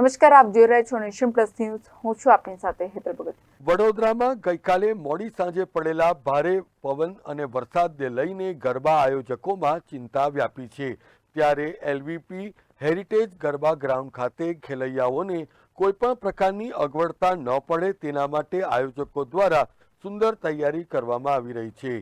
નમસ્કાર, આપ જોઈ રહ્યા છો નેશન પ્લસ ન્યૂઝ. હું છું આપની સાથે હેતર ભગત. વડોદરામાં ગઈકાલે મોડી સાંજે પડેલા ભારે પવન અને વરસાદને લઈને ગરબા આયોજકોમાં ચિંતા વ્યાપી છે. ત્યારે એલવીપી હેરિટેજ ગરબા ગ્રાઉન્ડ ખાતે ખેલૈયાઓને કોઈપણ પ્રકારની અગવડતા ન પડે તેના માટે આયોજકો દ્વારા સુંદર તૈયારી કરવામાં આવી રહી છે.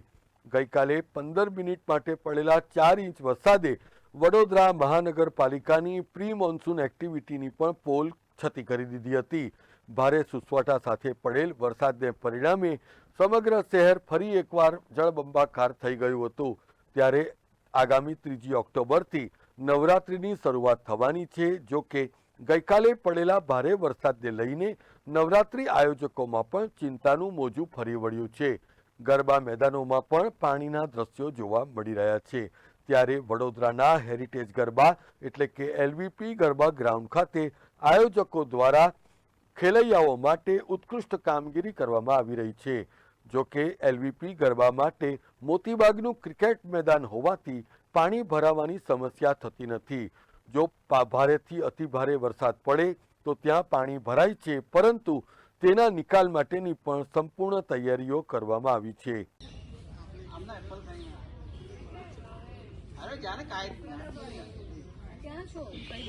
ગઈકાલે પંદર મિનિટ માટે પડેલા ચાર ઇંચ વરસાદે વડોદરા મહાનગરપાલિકાની પ્રી મોન્સૂન એક્ટિવિટીની પણ પોલ છતી કરી દીધી હતી. ભારે સુસવાટા સાથે પડેલ વરસાદને પરિણામે સમગ્ર શહેર ફરી એકવાર જળબંબાકાર થઈ ગયું હતું. ત્યારે આગામી ત્રીજી ઓક્ટોબરથી નવરાત્રિની શરૂઆત થવાની છે. જો કે ગઈકાલે પડેલા ભારે વરસાદને લઈને નવરાત્રિ આયોજકોમાં પણ ચિંતાનું મોજું ફરી વળ્યું છે. ગરબા મેદાનોમાં પણ પાણીના દ્રશ્યો જોવા મળી રહ્યા છે. ત્યારે વડોદરાના હેરિટેજ ગરબા એટલે કે એલવીપી ગરબા ગ્રાઉન્ડ ખાતે આયોજકો દ્વારા ખેલૈયાઓ માટે ઉત્કૃષ્ટ કામગીરી કરવામાં આવી રહી છે. જો કે એલવીપી ગરબા માટે મોતીબાગનું ક્રિકેટ મેદાન હોવાથી પાણી ભરાવાની સમસ્યા થતી નથી. જો ભારેથી અતિભારે વરસાદ પડે તો ત્યાં પાણી ભરાય છે, પરંતુ તેના નિકાલ માટેની પણ સંપૂર્ણ તૈયારીઓ કરવામાં આવી છે. અરે જાને काय ક્યાં છો? કઈ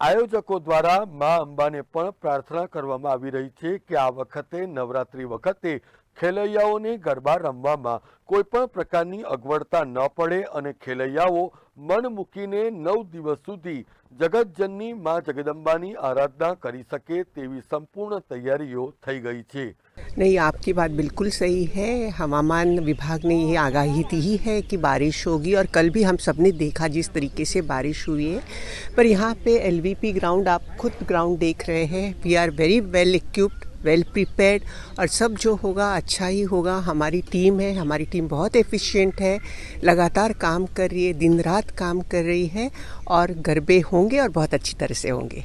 આયોજકો દ્વારા મા અંબાને પણ પ્રાર્થના કરવામાં આવી રહી છે કે આ વખતે નવરાત્રી વખતે ખેલૈયાઓને ગરબા રમવામાં કોઈ પણ પ્રકારની અગવડતા ન પડે અને ખેલૈયાઓ મન મૂકીને નવ દિવસ સુધી જગતજનની મા જગદંબાની આરાધના કરી શકે તેવી સંપૂર્ણ તૈયારીઓ થઈ ગઈ છે. नहीं, आपकी बात बिल्कुल सही है। हवामान विभाग ने ये आगाही दी ही कि बारिश होगी और कल भी हम सबने देखा जिस तरीके से बारिश हुई है। पर यहाँ पे एलवीपी ग्राउंड आप खुद ग्राउंड देख रहे हैं। We are very well equipped well prepared और सब जो होगा अच्छा ही होगा। हमारी टीम है, हमारी टीम बहुत एफिशिएंट है। लगातार काम कर रही है, दिन रात काम कर रही है और गरबे होंगे और बहुत अच्छी तरह से होंगे।